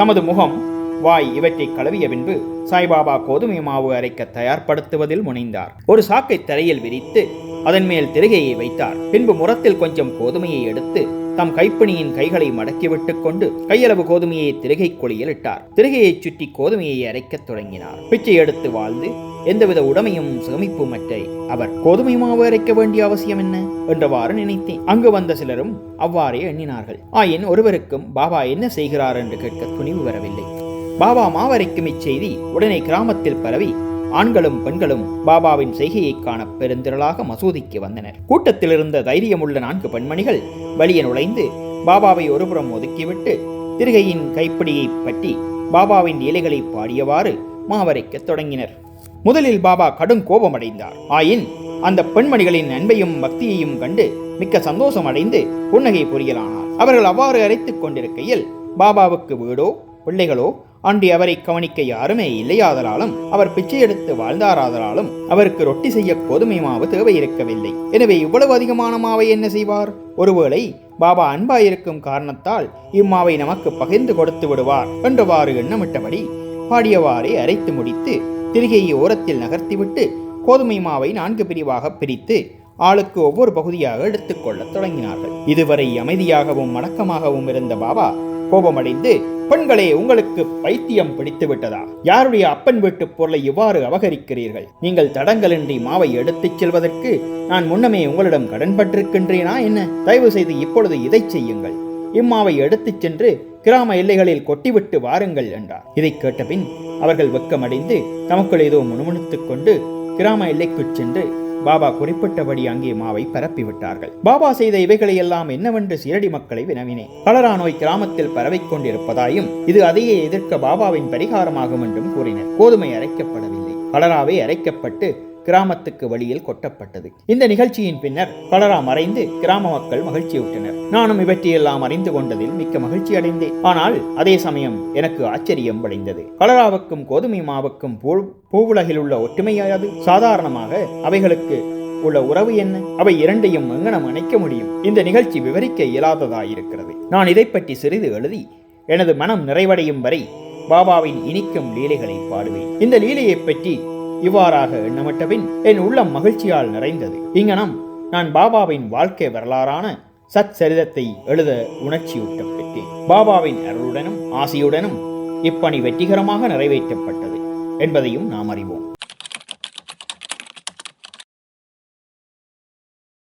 தமது முகம் வாய் இவற்றை கழுவிய பின்பு சாய்பாபா கோதுமை மாவு அரைக்க தயார்படுத்துவதில் முனைந்தார். ஒரு சாக்கை தரையில் விரித்து அதன் மேல் திருகையை வைத்தார். பின்பு முரத்தில் கொஞ்சம் கோதுமையை எடுத்து தம் கைப்பணியின் கைகளை மடக்கிவிட்டுக் கொண்டு கையளவு கோதுமையை திருகை குழியில் இட்டார் திருகையைச் சுற்றி கோதுமையை அரைக்கத் தொடங்கினார். பிச்சை எடுத்து வாழ்ந்து எந்தவித உடமையும் சேமிப்புமற்றை அவர் கோதுமை மாவு அரைக்க வேண்டிய அவசியம் என்ன? என்றவாறு நினைத்தேன். அங்கு வந்த சிலரும் அவ்வாறே எண்ணினார்கள். ஆயின் ஒருவருக்கும் பாபா என்ன செய்கிறார்? என்று கேட்க துணிவு வரவில்லை. பாபா மாவரைக்கும் இச்செய்தி உடனே கிராமத்தில் பரவி ஆண்களும் பெண்களும் பாபாவின் செய்கையை காண பெருந்திரளாக மசூதிக்கு வந்தனர். கூட்டத்தில் இருந்த தைரியமுள்ள நான்கு பெண்மணிகள் வழியே நுழைந்து பாபாவை ஒருபுறம் ஒதுக்கிவிட்டு திருகையின் கைப்பிடியை பற்றி பாபாவின் இலைகளை பாடியவாறு மாவரைக்க தொடங்கினர். முதலில் பாபா கடும் கோபமடைந்தார். ஆயின் அந்த பெண்மணிகளின் அன்பையும் பக்தியையும் கண்டு மிக்க சந்தோஷம் அடைந்து புன்னகை புரியலானார். அவர்கள் அவ்வாறு அரைத்துக் கொண்டிருக்கையில் பாபாவுக்கு வீடோ பிள்ளைகளோ அன்றி அவரை கவனிக்க யாருமே இல்லையாதலாலும் அவர் பிச்சை எடுத்து வாழ்ந்தாராதலாலும் அவருக்கு ரொட்டி செய்ய கோதுமை மாவு தேவை இருக்கவில்லை எனவே இவ்வளவு அதிகமான மாவை என்ன செய்வார்? ஒருவேளை பாபா அன்பாயிருக்கும் காரணத்தால் இம்மாவை நமக்கு பகிர்ந்து கொடுத்து விடுவார் என்றவாறு எண்ணமிட்டபடி பாடியவாறே அரைத்து முடித்து திரிகையை ஓரத்தில் நகர்த்திவிட்டு கோதுமை மாவை நான்கு பிரிவாக பிரித்து ஆளுக்கு ஒவ்வொரு பகுதியாக எடுத்துக்கொள்ளத் தொடங்கினார்கள். இதுவரை அமைதியாகவும் மடக்கமாகவும் இருந்த பாபா கோபமடைந்து பெண்களே உங்களுக்கு பைத்தியம் பிடித்து விட்டதா யாருடைய அப்பன் வீட்டு பொருளை இவ்வாறு அபகரிக்கிறீர்கள்? நீங்கள் தடங்கலின்றி மாவை எடுத்துச் செல்வதற்கு நான் முன்னமே உங்களிடம் கடன் பட்டிருக்கின்றேனா என்ன? தயவு செய்து இப்பொழுது இதை செய்யுங்கள். இம்மாவை எடுத்துச் சென்று கிராம எல்லைகளில் கொட்டிவிட்டு வாருங்கள் என்றார். இதை கேட்டபின் அவர்கள் வெக்கமடைந்து தமக்குள் ஏதோ முணுமுணுத்துக் கொண்டு கிராம எல்லைக்குச் சென்று பாபா குறிப்பிட்டபடி அங்கே மாவை பரப்பிவிட்டார்கள். பாபா செய்த இவைகளை எல்லாம் என்னவென்று சீரடி மக்களை வினவினேன். கலரா நோய் கிராமத்தில் பரவிக் கொண்டிருப்பதாயும் இது அதையே எதிர்க்க பாபாவின் பரிகாரமாகும் என்றும் கூறினர். கோதுமை அரைக்கப்படவில்லை. கலராவே அரைக்கப்பட்டு கிராமத்துக்கு வழியில் கொட்டப்பட்டது. இந்த நிகழ்ச்சியின் பின்னர் கலரா மறைந்து கிராம மக்கள் மகிழ்ச்சியுற்றனர் நானும் இவற்றையெல்லாம் அறிந்து கொண்டதில் மிக்க மகிழ்ச்சி அடைந்தேன். ஆனால் அதே சமயம் எனக்கு ஆச்சரியம் வடைந்தது கலராவுக்கும் கோதுமை மாவுக்கும் பூ பூவுலகில் உள்ள ஒற்றுமையாது சாதாரணமாக அவைகளுக்கு உள்ள உறவு என்ன? அவை இரண்டையும் எங்கனம் அணைக்க முடியும்? இந்த நிகழ்ச்சி விவரிக்க இயலாததாயிருக்கிறது. நான் இதை பற்றி சிறிது எழுதி எனது மனம் நிறைவடையும் வரை பாபாவின் இனிக்கும் லீலைகளை பாடுவேன். இந்த லீலையை பற்றி இவ்வாறாக எண்ணமிட்டபின் என் உள்ளம் மகிழ்ச்சியால் நிறைந்தது. இங்கனம் நான் பாபாவின் வாழ்க்கை வரலாறான சத் சரிதத்தை எழுத உணர்ச்சியூட்டம் பெற்றேன். பாபாவின் அருளுடனும் ஆசையுடனும் இப்பணி வெற்றிகரமாக நிறைவேற்றப்பட்டது என்பதையும் நாம் அறிவோம்.